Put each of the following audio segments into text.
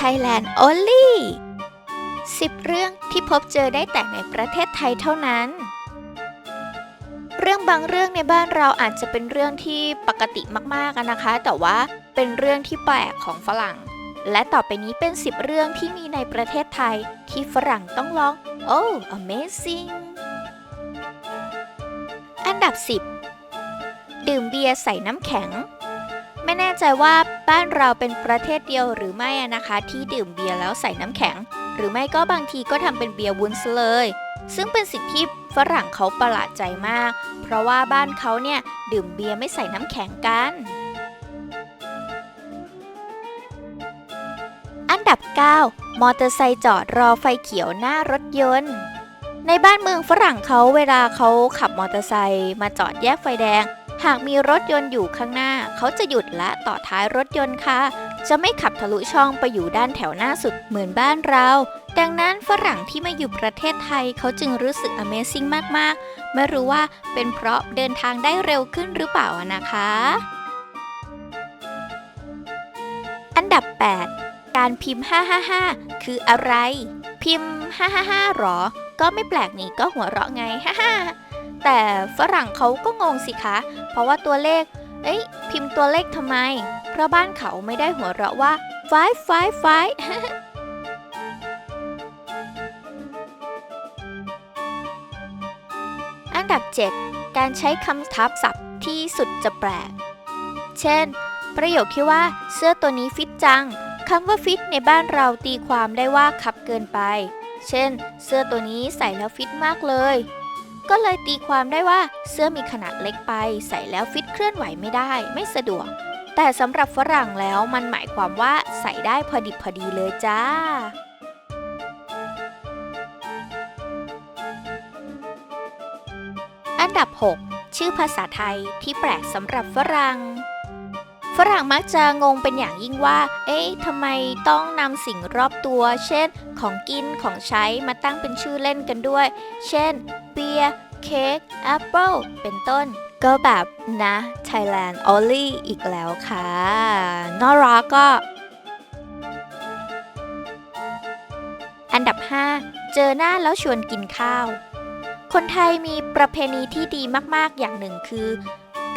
Thailand only 10 เรื่องที่พบเจอได้แต่ในประเทศไทยเท่านั้น เรื่องบางเรื่องในบ้านเราอาจจะเป็นเรื่องที่ปกติมากๆนะคะ แต่ว่าเป็นเรื่องที่แปลกของฝรั่ง และต่อไปนี้เป็น 10 เรื่องที่มีในประเทศไทยที่ฝรั่งต้องร้อง oh amazing อันดับ 10 ดื่มเบียร์ใส่น้ำแข็ง ไม่แน่ใจว่าบ้านเราเป็นประเทศเดียวหรือไม่นะคะ ที่ดื่มเบียร์แล้วใส่น้ำแข็ง หรือไม่ก็บางทีก็ทำเป็นเบียร์วุ้นซะเลย ซึ่งเป็นสิ่งที่ฝรั่งเขาประหลาดใจมาก เพราะว่าบ้านเขาเนี่ยดื่มเบียร์ไม่ใส่น้ำแข็งกัน อันดับ 9 มอเตอร์ไซค์จอดรอไฟเขียวหน้ารถยนต์ในบ้านเมืองฝรั่งเขาเวลาเขาขับมอเตอร์ไซค์มาจอดแยกไฟแดง หากมีรถยนต์อยู่ข้างหน้า เขาจะหยุดและต่อท้ายรถยนต์ค่ะ จะไม่ขับทะลุช่องไปอยู่ด้านแถวหน้าสุดเหมือนบ้านเรา ดังนั้นฝรั่งที่มาอยู่ประเทศไทยเขาจึงรู้สึก Amazing มากๆ ไม่รู้ว่าเป็นเพราะเดินทางได้เร็วขึ้นหรือเปล่านะคะ อันดับ 8 การพิมพ์ 555 คืออะไร พิมพ์ 555หรอ ก็ไม่แปลกนี่ก็หัวเราะไง55 แต่ฝรั่งเขาก็งงสิคะ เพราะว่าตัวเลข เอ้ย พิมพ์ตัวเลขทำไม เพราะบ้านเขาไม่ได้หัวเราะว่า five five five อันดับ 7 การใช้คำทับศัพท์ที่สุดจะแปลก เช่น ประโยคที่ว่าเสื้อตัวนี้ฟิตจังคำว่าฟิตในบ้านเราตีความได้ว่าขับเกินไป เช่น เสื้อตัวนี้ใส่แล้วฟิตมากเลย ก็เลยตีความได้ว่าเสื้อมีขนาดเล็กไป ใส่แล้วฟิตเคลื่อนไหวไม่ได้ ไม่สะดวก แต่สำหรับฝรั่งแล้วมันหมายความว่าใส่ได้พอดิบพอดีเลยจ้าอันดับ 6 ชื่อภาษาไทยที่แปลกสำหรับฝรั่ง ฝรั่งมักจะงงเป็นอย่างยิ่งว่า เอ๊ะทำไมต้องนำสิ่งรอบตัว เช่น ของกิน ของใช้ มาตั้งเป็นชื่อเล่นกันด้วย เช่น เบียร์ เค้ก แอปเปิล เป็นต้น ก็แบบนะ Thailand only อีกแล้วค่ะ น่ารักก็ อันดับ 5 เจอหน้าแล้วชวนกินข้าว คนไทยมีประเพณีที่ดีมาก ๆ อย่างหนึ่งคือ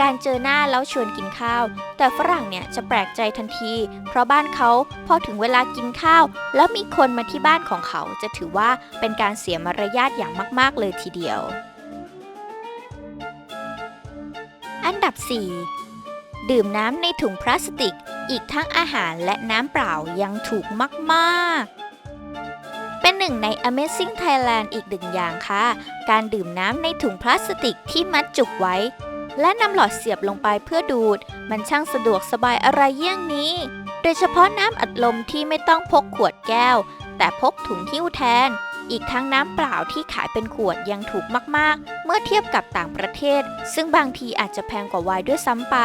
การเจอหน้าแล้วชวนกินข้าว แต่ฝรั่งเนี่ยจะแปลกใจทันที เพราะบ้านเขาพอถึงเวลากินข้าว แล้วมีคนมาที่บ้านของเขาจะถือว่าเป็นการเสียมารยาทอย่างมาก ๆ เลยทีเดียว อันดับ 4 ดื่มน้ำในถุงพลาสติก อีกทั้งอาหารและน้ำเปล่ายังถูกมาก ๆเป็นหนึ่งใน Amazing Thailand อีกหนึ่งอย่างค่ะ การดื่มน้ำในถุงพลาสติกที่มัดจุกไว้ และนำหลอดเสียบลงไปเพื่อดูด มันช่างสะดวกสบายอะไรเยี่ยงนี้ โดยเฉพาะน้ำอัดลมที่ไม่ต้องพกขวดแก้ว แต่พกถุงหิ้วแทน อีกทั้งน้ำเปล่าที่ขายเป็นขวดยังถูกมากๆ เมื่อเทียบกับต่างประเทศ ซึ่งบางทีอาจจะแพงกว่าไวน์ด้วยซ้ำไป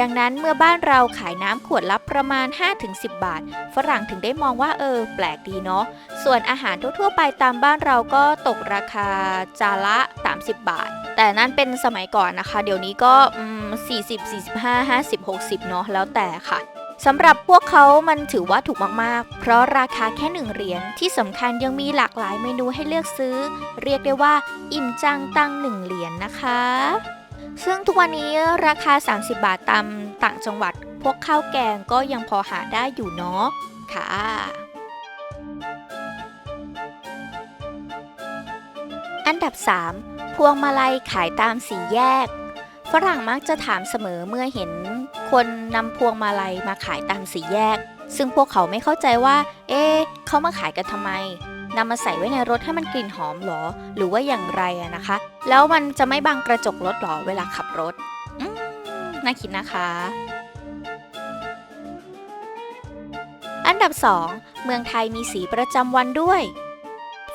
ดังนั้นเมื่อบ้านเราขายน้ำขวดละประมาณ 5-10 บาท ฝรั่งถึงได้มองว่าเออ แปลกดีเนาะ ส่วนอาหารทั่วๆไปตามบ้านเราก็ตกราคาจานละ 30 บาท แต่นั่นเป็นสมัยก่อนนะคะ เดี๋ยวนี้ก็40 45 50 60เนาะแล้วแต่ค่ะ สำหรับพวกเขามันถือว่าถูกมากๆ เพราะราคาแค่หนึ่งเหรียญที่สำคัญยังมีหลากหลายเมนูให้เลือกซื้อ เรียกได้ว่า อิ่มจังตั้งหนึ่งเหรียญนะคะ ซึ่งทุกวันนี้ราคา 30 บาทตามต่างจังหวัด พวกข้าวแกงก็ยังพอหาได้อยู่เนาะค่ะอันดับ 3 พวงมาลัยขายตามสีแยก ฝรั่งมักจะถามเสมอเมื่อเห็น คนนำพวงมาลัยมาขายตามสีแยก ซึ่งพวกเขาไม่เข้าใจว่า เอ๊ะเขามาขายกันทำไมนำมาใส่ไว้ในรถให้มันกลิ่นหอมหรอ หรือว่าอย่างไรอะนะคะ แล้วมันจะไม่บังกระจกรถหรอเวลาขับรถน่าคิดนะคะ อันดับ 2 เมืองไทยมีสีประจำวันด้วย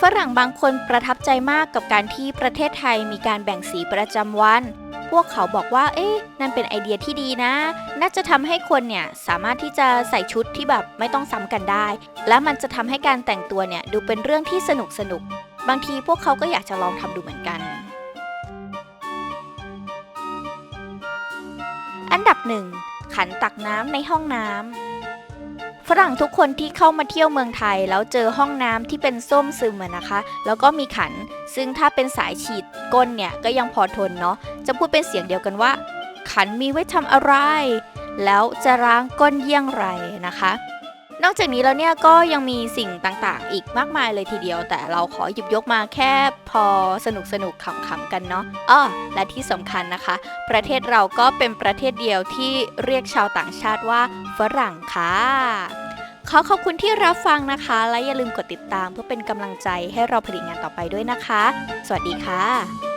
ฝรั่งบางคนประทับใจมากกับการที่ประเทศไทยมีการแบ่งสีประจำวัน วกเขาบอกว่า เอ๊ะ นั่นเป็นไอเดียที่ดีนะ น่าจะทำให้คนเนี่ยสามารถที่จะใส่ชุดที่แบบไม่ต้องซ้ำกันได้ และมันจะทำให้การแต่งตัวเนี่ยดูเป็นเรื่องที่สนุกสนุก บางทีพวกเขาก็อยากจะลองทำดูเหมือนกัน อันดับหนึ่งขันตักน้ำในห้องน้ำ ฝรั่งทุกคนที่เข้ามาเที่ยวเมืองไทย แล้วเจอห้องน้ำที่เป็นส้มซึมอะนะคะ แล้วก็มีขัน ซึ่งถ้าเป็นสายฉีดก้นเนี่ยก็ยังพอทนเนาะ จะพูดเป็นเสียงเดียวกันว่า ขันมีไว้ทำอะไร แล้วจะล้างก้นเยี่ยงไรนะคะ นอกจากนี้แล้วเนี่ยก็ยังมีสิ่งต่างๆ อีกมากมายเลยทีเดียว แต่เราขอหยิบยกมาแค่พอสนุกสนุกขำๆกันเนาะอ้อและที่สำคัญนะคะ ประเทศเราก็เป็นประเทศเดียวที่เรียกชาวต่างชาติว่าฝรั่งค่ะขอขอบคุณที่รับฟังนะคะ และอย่าลืมกดติดตามเพื่อเป็นกำลังใจให้เราผลิตงานต่อไปด้วยนะคะ สวัสดีค่ะ